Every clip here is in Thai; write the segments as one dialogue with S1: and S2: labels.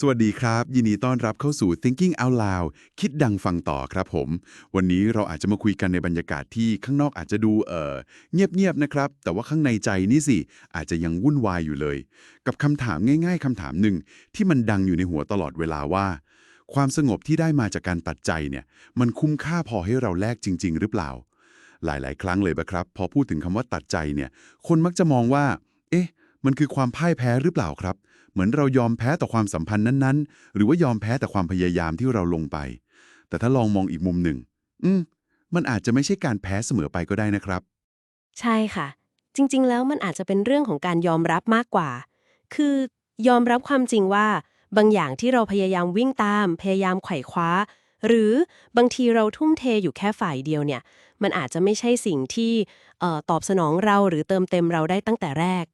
S1: สวัสดีครับ ยินดีต้อนรับเข้าสู่ Thinking Out Loud คิดดังฟังต่อครับผม วันนี้เราอาจจะมาคุยกันในบรรยากาศที่ข้างนอกอาจจะดูเออเงียบๆนะครับ แต่ว่าข้างในใจนี่สิ อาจจะยังวุ่นวายอยู่เลย กับคำถามง่าย ๆคำถามหนึ่งที่มันดังอยู่ในหัวตลอดเวลาว่า ความสงบที่ได้มาจากการตัดใจเนี่ยมันคุ้มค่าพอให้เราแลกจริง ๆ หรือเปล่า หลาย ๆ ครั้งเลยปะครับ พอพูดถึงคำว่าตัดใจเนี่ยคนมักจะมองว่า เอ๊ะ มันคือความพ่ายแพ้หรือเปล่าครับ เหมือนเรายอมแพ้ต่อความสัมพันธ์นั้นๆ หรือว่ายอมแพ้แต่ความพยายามที่เราลงไป แต่ถ้าลองมองอีกมุมหนึ่ง อืม มันอาจจะไม่ใช่การแพ้เสมอไปก็ได้นะครับ
S2: ใช่ค่ะ จริง ๆ แล้วมันอาจจะเป็นเรื่องของการยอมรับมากกว่า คือยอมรับความจริงว่า บางอย่างที่เราพยายามวิ่งตาม พยายามไขว่คว้า หรือบางทีเราทุ่มเทอยู่แค่ฝ่ายเดียวเนี่ย มันอาจจะไม่ใช่สิ่งที่ออตอบสนองเราหรือเติมเต็มเราได้ตั้งแต่แรก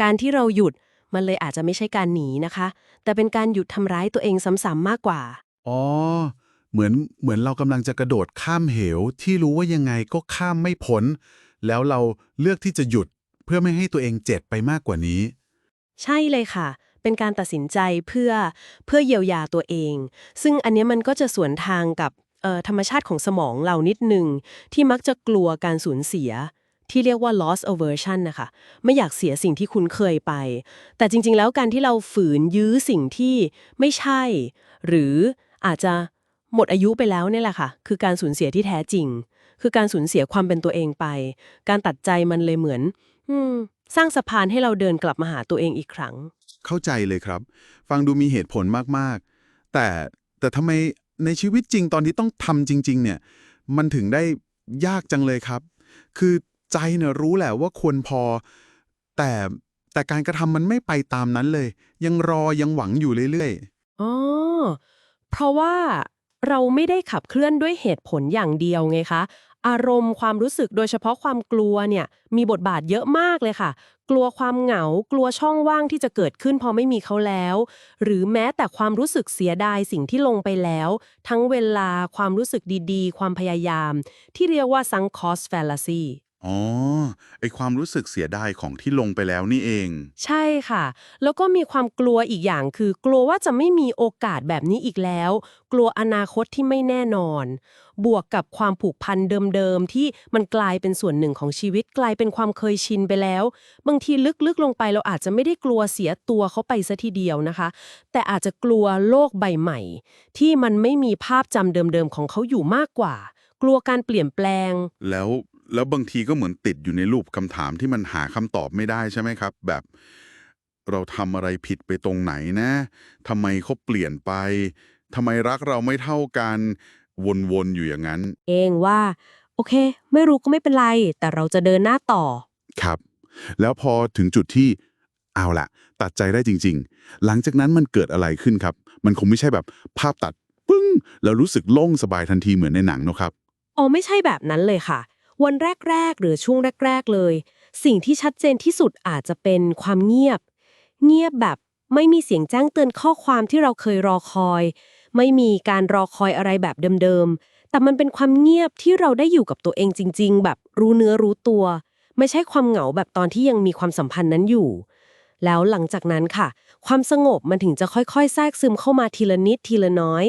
S2: การที่เราหยุดมันเลยอาจจะไม่ใช่การหนีนะคะ แต่เป็นการหยุดทำร้ายตัวเองซ้ำๆมากกว่า
S3: อ๋อ เหมือนเหมือนเรากำลังจะกระโดดข้ามเหว ที่รู้ว่ายังไงก็ข้ามไม่พ้น แล้วเราเลือกที่จะหยุดเพื่อไม่ให้ตัวเองเจ็บไปมากกว่านี้
S2: ใช่เลยค่ะ เป็นการตัดสินใจเพื่อเพื่อเยียวยาตัวเอง ซึ่งอันเนี้ยมันก็จะสวนทางกับเอ่อธรรมชาติของสมองเรานิดนึงที่มักจะกลัวการสูญเสีย ที่เรียกว่า loss aversion นะคะ ไม่อยากเสียสิ่งที่คุณเคยไป แต่จริง ๆ แล้วการที่เราฝืนยื้อสิ่งที่ไม่ใช่ หรืออาจจะหมดอายุไปแล้วเนี่ยแหละค่ะ คือการสูญเสียที่แท้จริง คือการสูญเสียความเป็นตัวเองไป การตัดใจมันเลยเหมือนอสร้างสะพานให้เราเดินกลับมาหาตัวเองอีกครั้ง
S1: เข้าใจเลยครับ ฟังดูมีเหตุผลมากๆ แต่แต่ทำไมในชีวิตจริงตอนที่ต้องทำจริง ๆ เนี่ย มันถึงได้ยากจังเลยครับ คือ ใจเนี่ยรู้แหละว่าควรพอ แต่แต่การกระทำมันไม่ไปตามนั้นเลย ยังรอยังหวังอยู่เรื่อยๆ
S2: อ๋อเพราะว่าเราไม่ได้ขับเคลื่อนด้วยเหตุผลอย่างเดียวไงคะ อารมณ์ความรู้สึกโดยเฉพาะความกลัวเนี่ยมีบทบาทเยอะมากเลยค่ะ กลัวความเหงา กลัวช่องว่างที่จะเกิดขึ้นพอไม่มีเขาแล้ว หรือแม้แต่ความรู้สึกเสียดายสิ่งที่ลงไปแล้ว ทั้งเวลาความรู้สึกดีๆ ความพยายาม ที่เรียกว่า sunk cost fallacy
S1: ๆ อ๋อ ไอความรู้สึกเสียดายของที่ลงไปแล้วนี่เอง
S2: ใช่ค่ะ แล้วก็มีความกลัวอีกอย่างคือกลัวว่าจะไม่มีโอกาสแบบนี้อีกแล้ว กลัวอนาคตที่ไม่แน่นอน บวกกับความผูกพันเดิมๆ ที่มันกลายเป็นส่วนหนึ่งของชีวิตกลายเป็นความเคยชินไปแล้ว บางทีลึกๆลงไปเราอาจจะไม่ได้กลัวเสียตัวเขาไปซะทีเดียวนะคะ แต่อาจจะกลัวโลกใบใหม่ ที่มันไม่มีภาพจำเดิมๆของเขาอยู่มากกว่า กลัวการเปลี่ยนแปลง
S1: แล้ว แล้วบางทีก็เหมือนติดอยู่ในรูปคำถามที่มันหาคำตอบไม่ได้ใช่ไหมครับ แบบเราทำอะไรผิดไปตรงไหนนะทำไมเขาเปลี่ยนไปทำไมรักเราไม่เท่ากันวนๆอยู่อย่างนั้น
S2: เองว่า โอเค ไม่รู้ก็ไม่เป็นไร แต่เราจะเดินหน้าต่อ
S1: ครับ แล้วพอถึงจุดที่เอาละตัดใจได้จริง ๆ หลังจากนั้นมันเกิดอะไรขึ้นครับ มันคงไม่ใช่แบบภาพตัดปึ้ง แล้วรู้สึกโล่งสบายทันทีเหมือนในหนังเนอะครับ
S2: อ๋อไม่ใช่แบบนั้นเลยค่ะ วันแรก ๆ หรือช่วงแรก ๆ เลย สิ่งที่ชัดเจนที่สุดอาจจะเป็นความเงียบ เงียบแบบไม่มีเสียงแจ้งเตือนข้อความที่เราเคยรอคอย ไม่มีการรอคอยอะไรแบบเดิมๆ แต่มันเป็นความเงียบที่เราได้อยู่กับตัวเองจริง ๆ แบบรู้เนื้อรู้ตัว ไม่ใช่ความเหงาแบบตอนที่ยังมีความสัมพันธ์นั้นอยู่ แล้วหลังจากนั้นค่ะ ความสงบมันถึงจะค่อยๆแทรกซึมเข้ามาทีละนิดทีละน้อย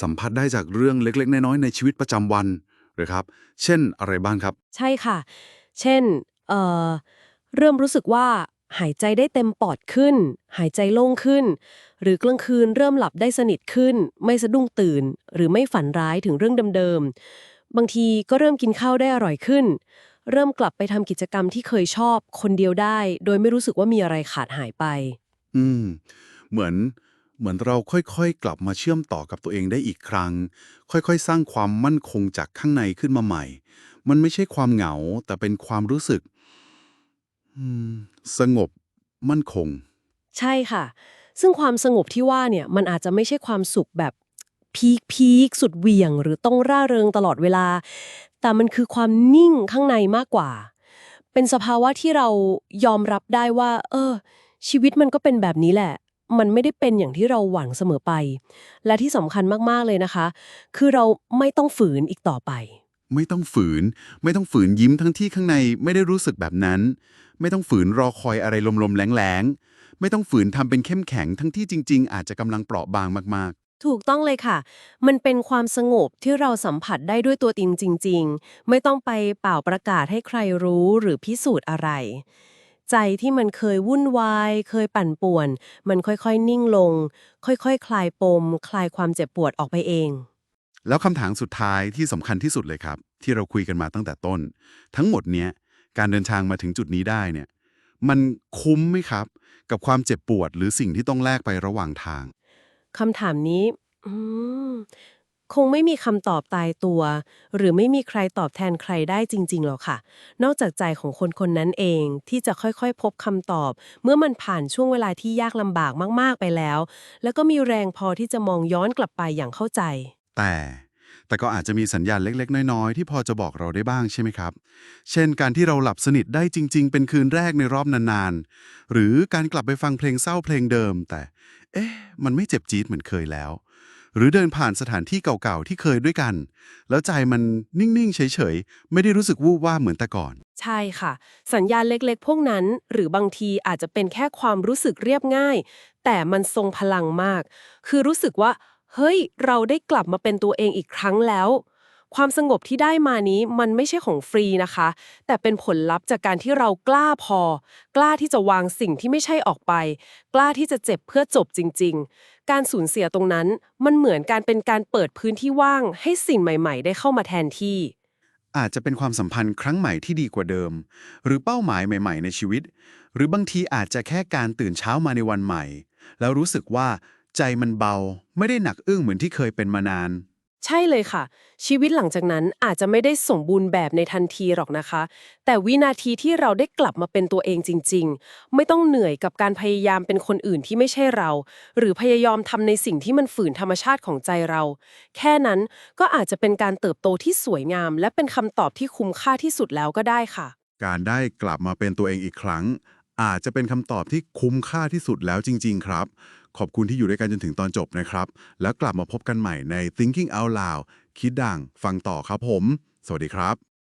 S3: สัมผัสได้จากเรื่องเล็กๆ น้อยๆในชีวิตประจำวัน หรือครับ เช่นอะไรบ้างครับ
S2: ใช่ค่ะ เช่นเอ่อเริ่มรู้สึกว่าหายใจได้เต็มปอดขึ้น หายใจโล่งขึ้น หรือกลางคืนเริ่มหลับได้สนิทขึ้น ไม่สะดุ้งตื่น หรือไม่ฝันร้ายถึงเรื่องเดิมๆ บางทีก็เริ่มกินข้าวได้อร่อยขึ้น เริ่มกลับไปทำกิจกรรมที่เคยชอบคนเดียวได้ โดยไม่รู้สึกว่ามีอะไรขาดหายไป
S3: อืม เหมือน เหมือนเราค่อยๆ กลับมาเชื่อมต่อกับตัวเองได้อีกครั้ง ค่อยๆ สร้างความมั่นคงจากข้างในขึ้นมาใหม่ มันไม่ใช่ความเหงา แต่เป็นความรู้สึกสงบ มั่นคง
S2: ใช่ค่ะ ซึ่งความสงบที่ว่าเนี่ยมันอาจจะไม่ใช่ความสุขแบบพีคพีคสุดเหวี่ยง หรือต้องร่าเริงตลอดเวลา แต่มันคือความนิ่งข้างในมากกว่า เป็นสภาวะที่เรายอมรับได้ว่า เออ ชีวิตมันก็เป็นแบบนี้แหละ มันไม่ได้เป็นอย่างที่เราหวังเสมอไป และที่สำคัญมากๆเลยนะคะ คือเราไม่ต้องฝืนอีกต่อไป
S1: ไม่ต้องฝืน ไม่ต้องฝืนยิ้มทั้งที่ข้างในไม่ได้รู้สึกแบบนั้น ไม่ต้องฝืนรอคอยอะไรลมๆแรงๆ ไม่ต้องฝืนทำเป็นเข้มแข็งทั้งที่จริง ๆ อาจจะกำลังเปราะบางมาก
S2: ถูกต้องเลยค่ะ มันเป็นความสงบที่เราสัมผัสได้ด้วยตัวติงจริง ๆ ไม่ต้องไปเป่าประกาศให้ใครรู้หรือพิสูจน์อะไร ใจที่มันเคยวุ่นวาย เคยปั่นป่วน มันค่อยๆ นิ่งลง ค่อยๆคคลายปม คลายความเจ็บปวดออกไปเอง
S1: ๆแล้วคำถามสุดท้ายที่สำคัญที่สุดเลยครับ ที่เราคุยกันมาตั้งแต่ต้น ทั้งหมดเนี้ยการเดินทางมาถึงจุดนี้ได้เนี่ย มันคุ้มไหมครับ กับความเจ็บปวดหรือสิ่งที่ต้องแลกไประหว่างทาง
S2: คำถามนี้อืม คงไม่มีคำตอบตายตัว หรือไม่มีใครตอบแทนใครได้จริงๆหรอกค่ะ นอกจากใจของคนคนนั้นเองที่จะค่อยๆ พบคำตอบ เมื่อมันผ่านช่วงเวลาที่ยากลำบากมากๆไปแล้ว แล้วก็มีแรงพอที่จะมองย้อนกลับไปอย่างเข้าใจ
S1: แต่แต่ก็อาจจะมีสัญญาณเล็กๆ น้อยๆ ที่พอจะบอกเราได้บ้างใช่ไหมครับ เช่นการที่เราหลับสนิทได้จริง ๆ เป็นคืนแรกในรอบนานๆ หรือการกลับไปฟังเพลงเศร้าเพลงเดิม แต่ เอ๊ะ มันไม่เจ็บจี๊ดเหมือนเคยแล้ว หรือเดินผ่านสถานที่เก่าๆ ที่เคยด้วยกัน แล้วใจมันนิ่ง ๆ เฉย ๆ ไม่ได้รู้สึกวูบว่าบเหมือนแต่ก่อน
S2: ใช่ค่ะ สัญญาณเล็กๆ พวกนั้น หรือบางทีอาจจะเป็นแค่ความรู้สึกเรียบง่าย แต่มันทรงพลังมาก คือรู้สึกว่า เฮ้ย เราได้กลับมาเป็นตัวเองอีกครั้งแล้ว ความสงบที่ได้มานี้มันไม่ใช่ของฟรีนะคะ แต่เป็นผลลัพธ์จากการที่เรากล้าพอ กล้าที่จะวางสิ่งที่ไม่ใช่ออกไป กล้าที่จะเจ็บเพื่อจบจริง ๆ การสูญเสียตรงนั้นมันเหมือนการเป็นการเปิดพื้นที่ว่าง ให้สิ่งใหม่ ๆ ได้เข้ามาแทนที่
S1: อาจจะเป็นความสัมพันธ์ครั้งใหม่ที่ดีกว่าเดิม หรือเป้าหมายใหม่ ๆ ในชีวิต หรือบางทีอาจจะแค่การตื่นเช้ามาในวันใหม่ แล้วรู้สึกว่าใจมันเบา ไม่ได้หนักอึ้งเหมือนที่เคยเป็นมานาน
S2: ใช่เลยค่ะ ชีวิตหลังจากนั้นอาจจะไม่ได้สมบูรณ์แบบในทันทีหรอกนะคะ แต่วินาทีที่เราได้กลับมาเป็นตัวเองจริง ๆ ไม่ต้องเหนื่อยกับการพยายามเป็นคนอื่นที่ไม่ใช่เรา หรือพยายามทำในสิ่งที่มันฝืนธรรมชาติของใจเรา แค่นั้นก็อาจจะเป็นการเติบโตที่สวยงาม และเป็นคำตอบที่คุ้มค่าที่สุดแล้วก็ได้ค่ะ
S1: การได้กลับมาเป็นตัวเองอีกครั้ง อาจจะเป็นคำตอบที่คุ้มค่าที่สุดแล้วจริง ๆ ครับ ขอบคุณที่อยู่ด้วยกันจนถึงตอนจบนะครับ แล้วกลับมาพบกันใหม่ใน Thinking Out Loud คิดดังฟังต่อครับผม สวัสดีครับ